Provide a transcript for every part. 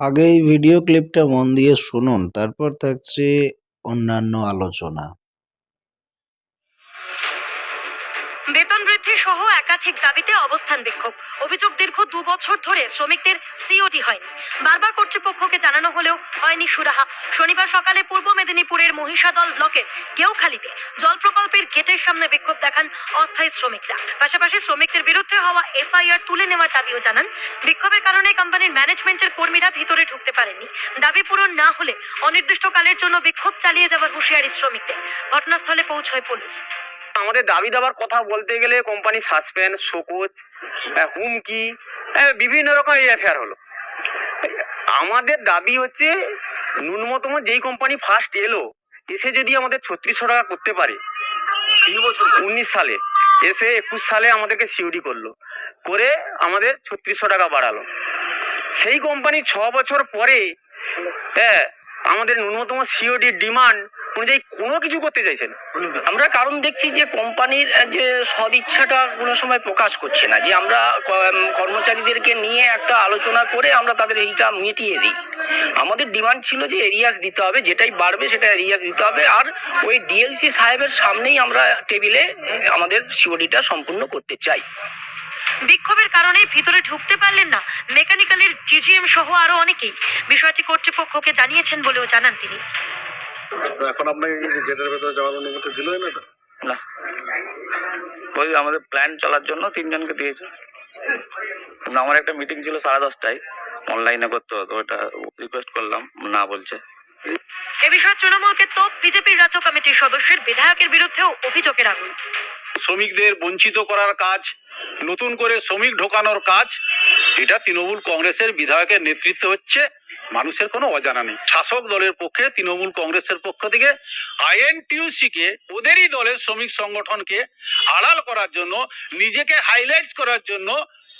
আগে এই ভিডিও ক্লিপটা মন দিয়ে শুনুন তারপর থাকছে অন্যান্য আলোচনা। একাধিক দাবিতে অবস্থান বিক্ষোভ। অভিযোগ দীর্ঘ দু বছর ধরে শ্রমিকদের সিওডি হয়নি। বারবার কর্তৃপক্ষকে জানানো হলেও হয়নি সুরাহা। শনিবার সকালে পূর্ব মেদিনীপুরের মহিষাদল ব্লকের কেউখালীতে জল প্রকল্পের গেটের সামনে বিক্ষোভ দেখান অস্থায়ী শ্রমিকরা। পাশাপাশি শ্রমিকদের বিরুদ্ধে হওয়া এফআইআর তুলে নেওয়ার দাবিও জানান। বিক্ষোভের কারণে কোম্পানির ম্যানেজমেন্টের কর্মীরা ভিতরে ঢুকতে পারেননি। দাবি পূরণ না হলে অনির্দিষ্টকালের জন্য বিক্ষোভ চালিয়ে যাওয়ার হুঁশিয়ারি শ্রমিকদের। ঘটনাস্থলে পৌঁছয় পুলিশ। আমাদের দাবি দাবার কথা বলতে গেলে কোম্পানি সাসপেন্ড শোকজ হুমকি বিভিন্ন রকম এফআইআর হলো। আমাদের দাবি হচ্ছে, ন্যূনতম যেই কোম্পানি ফার্স্ট এলো, এসে যদি আমাদের ছত্রিশশো টাকা করতে পারে উনিশ সালে, এসে একুশ সালে আমাদেরকে সিওডি করল, করে আমাদের ছত্রিশশো টাকা বাড়ালো। সেই কোম্পানি ছ বছর পরে হ্যাঁ আমাদের ন্যূনতম সিওডি ডিমান্ড অনুযায়ী কোনো কিছু করতে চাইছেন। আমরা কারণ দেখছি যে কোম্পানির যে সদিচ্ছাটা কোনো সময় প্রকাশ করছে না। যে আমরা কর্মচারীদেরকে নিয়ে একটা আলোচনা করে আমরা তাদের এইটা মিটিয়ে দিই। আমাদের ডিমান্ড ছিল যে এরিয়াস দিতে হবে যেটাই বাড়বে সেটা এরিয়াস দিতে হবে। আর ওই ডিএলসি সাহেবের সামনেই আমরা টেবিলে আমাদের সিওডিটা সম্পূর্ণ করতে চাই। বিক্ষোভের কারণে ভিতরে ঢুকতে পারলেন না মেকানিক্যালের জিজিএম সহ আরও অনেকেই। বিষয়টি কর্তৃপক্ষকে জানিয়েছেন বলেও জানান তিনি। তো এখন আপনাকে কি গেটের ভেতরে যাওয়ার অনুমতি দিলই না? না। ওই আমাদের প্ল্যান চলার জন্য তিনজনকে দিয়েছে। আমার একটা মিটিং ছিল সাড়ে দশটায়। অনলাইনে করতে হতো ওটা রিকোয়েস্ট করলাম না বলছে। এ বিষয়ে তৃণমূলকে তোপ বিজেপির রাজ্য কমিটির সদস্যের বিধায়কের বিরুদ্ধেও অভিযোগের আগুন। শ্রমিকদের বঞ্চিত করার কাজ নতুন করে শ্রমিক ঢোকানোর কাজ এটা তৃণমূল কংগ্রেসের বিধায়কের নেতৃত্বে হচ্ছে মানুষের কোনো অজানা নেই। শাসক দলের পক্ষে তৃণমূল কংগ্রেসের পক্ষ থেকে আইএনটিউসি কে ওদেরই দলের শ্রমিক সংগঠনকে আড়াল করার জন্য নিজেকে হাইলাইটস করার জন্য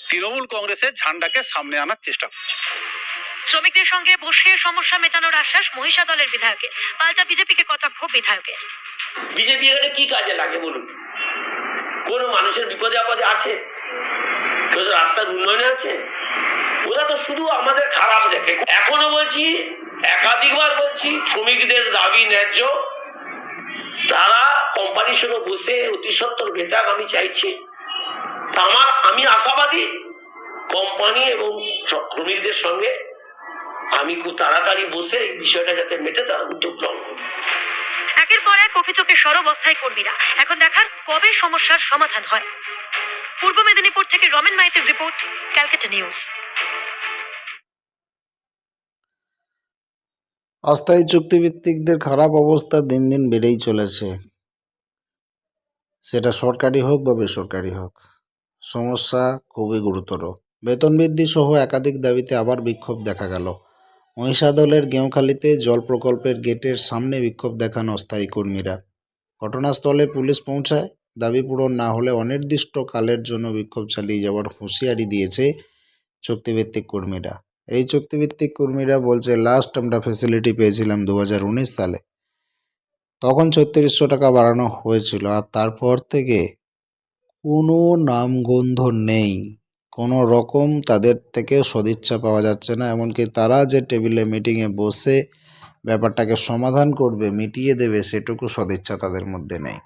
তৃণমূল কংগ্রেসের ঝান্ডাকে সামনে আনার চেষ্টা করছে। শ্রমিকদের সঙ্গে বসে সমস্যা মেটানোর আশ্বাস মহিষা দলের বিধায়কের। পাল্টা বিজেপিকে কটাক্ষ বিধায়কের। বিজেপি এখানে কি কাজে লাগে বলুন? কোন মানুষের বিপদে আপদে আছে? কেউ রাস্তার উন্নয়নে আছে? ওরা তো শুধু আমাদের খারাপ দেখে। এখনও বলছি, একাধিকবার বলছি, শ্রমিকদের দাবি ন্যায্য। তারা কোম্পানির সঙ্গে বসে অতি সত্তর বেটাক আমি চাইছি। আমার, আমি আশাবাদী। কোম্পানি এবং শ্রমিকদের সঙ্গে আমি খুব তাড়াতাড়ি বসে এই বিষয়টা যাতে মেটে তার উদ্যোগ গ্রহণ একের পর এক অভিযোগে সরব অস্থায়ী কর্মীরা। এখন দেখার কবে সমস্যার সমাধান হয়। পূর্ব মেদিনীপুর থেকে রমেন মাইতের রিপোর্ট, ক্যালকাটা নিউজ। অস্থায়ী চুক্তিভিত্তিকদের খারাপ অবস্থা দিন দিন বেড়েই চলেছে। সেটা সরকারি হোক বা বেসরকারি হোক, সমস্যা খুবই গুরুতর। বেতন বৃদ্ধি সহ একাধিক দাবিতে আবার বিক্ষোভ দেখা গেল। মহিষাদলের গেঁওখালিতে জল প্রকল্পের গেটের সামনে বিক্ষোভ দেখান অস্থায়ী কর্মীরা। ঘটনাস্থলে পুলিশ পৌঁছায়। দাবি পূরণ না হলে অনির্দিষ্ট কালের জন্য বিক্ষোভ চালিয়ে যাওয়ার হুঁশিয়ারি দিয়েছে চুক্তিভিত্তিক কর্মীরা। এই চুক্তিভিত্তিক কর্মীরা বলছে লাস্ট আমরা ফেসিলিটি পেয়েছিলাম দু হাজার উনিশ সালে। তখন ছত্রিশশো টাকা বাড়ানো হয়েছিল আর তারপর থেকে কোনো নামগন্ধ নেই। কোনো রকম তাদের থেকে সদিচ্ছা পাওয়া যাচ্ছে না। এমনকি তারা যে টেবিলে মিটিংয়ে বসে ব্যাপারটাকে সমাধান করবে, মিটিয়ে দেবে, সেটুকু সদিচ্ছা তাদের মধ্যে নেই।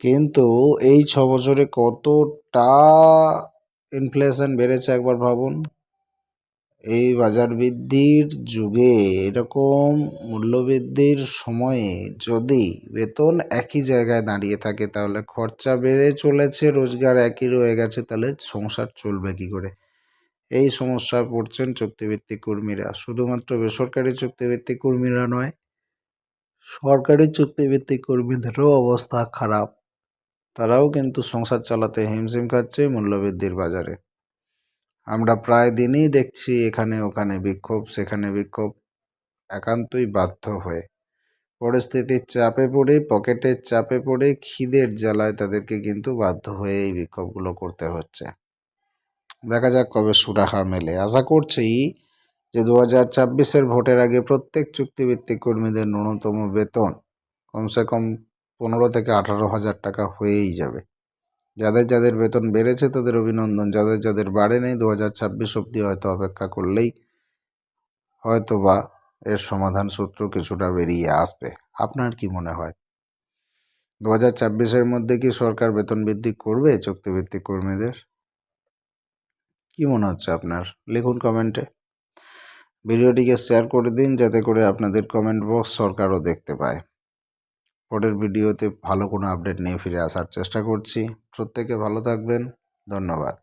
কিন্তু এই ছ বছরে কতটা ইনফ্লেশন বেড়েছে একবার ভাবুন। এই বাজার বৃদ্ধির যুগে এরকম মূল্যবৃদ্ধির সময়ে যদি বেতন একই জায়গায় দাঁড়িয়ে থাকে, তাহলে খরচা বেড়ে চলেছে, রোজগার একই রয়ে গেছে, তাহলে সংসার চলবে কি করে? এই সমস্যায় পড়ছেন চুক্তিভিত্তিক কর্মীরা। শুধুমাত্র বেসরকারি চুক্তিভিত্তিক কর্মীরা নয়, সরকারি চুক্তিভিত্তিক কর্মীদেরও অবস্থা খারাপ। তারাও কিন্তু সংসার চালাতে হিমশিম খাচ্ছে মূল্যবৃদ্ধির বাজারে। আমরা প্রায় দিনই দেখছি এখানে, ওখানে বিক্ষোভ, সেখানে বিক্ষোভ। একান্তই বাধ্য হয়ে পরিস্থিতির চাপে পড়ে, পকেটের চাপে পড়ে, খিদের জ্বালায় তাদেরকে কিন্তু বাধ্য হয়ে এই বিক্ষোভগুলো করতে হচ্ছে। দেখা যাক কবে সুরাহা মেলে। আশা করছি যে দু হাজার ছাব্বিশের ভোটের আগে প্রত্যেক চুক্তিভিত্তিক কর্মীদের ন্যূনতম বেতন কমসে কম পনেরো থেকে আঠারো হাজার টাকা হয়েই যাবে। যাদের যাদের বেতন বেড়েছে তাদের অভিনন্দন, যাদের যাদের বাড়ে নেই দু হাজার ছাব্বিশ অব্দি হয়তো অপেক্ষা করলেই হয়তো বা এর সমাধান সূত্র কিছুটা বেরিয়ে আসবে। আপনার কি মনে হয়? দু হাজার ছাব্বিশের মধ্যে কি সরকার বেতন বৃদ্ধি করবে চুক্তিভিত্তিক কর্মীদের? কি মনে হচ্ছে আপনার? লিখুন কমেন্টে। ভিডিওটিকে শেয়ার করে দিন যাতে করে আপনাদের কমেন্ট বক্স সরকারও দেখতে পায়। পরের ভিডিওতে ভালো কোনো আপডেট নিয়ে ফিরে আসার চেষ্টা করছি। প্রত্যেকে ভালো থাকবেন। ধন্যবাদ।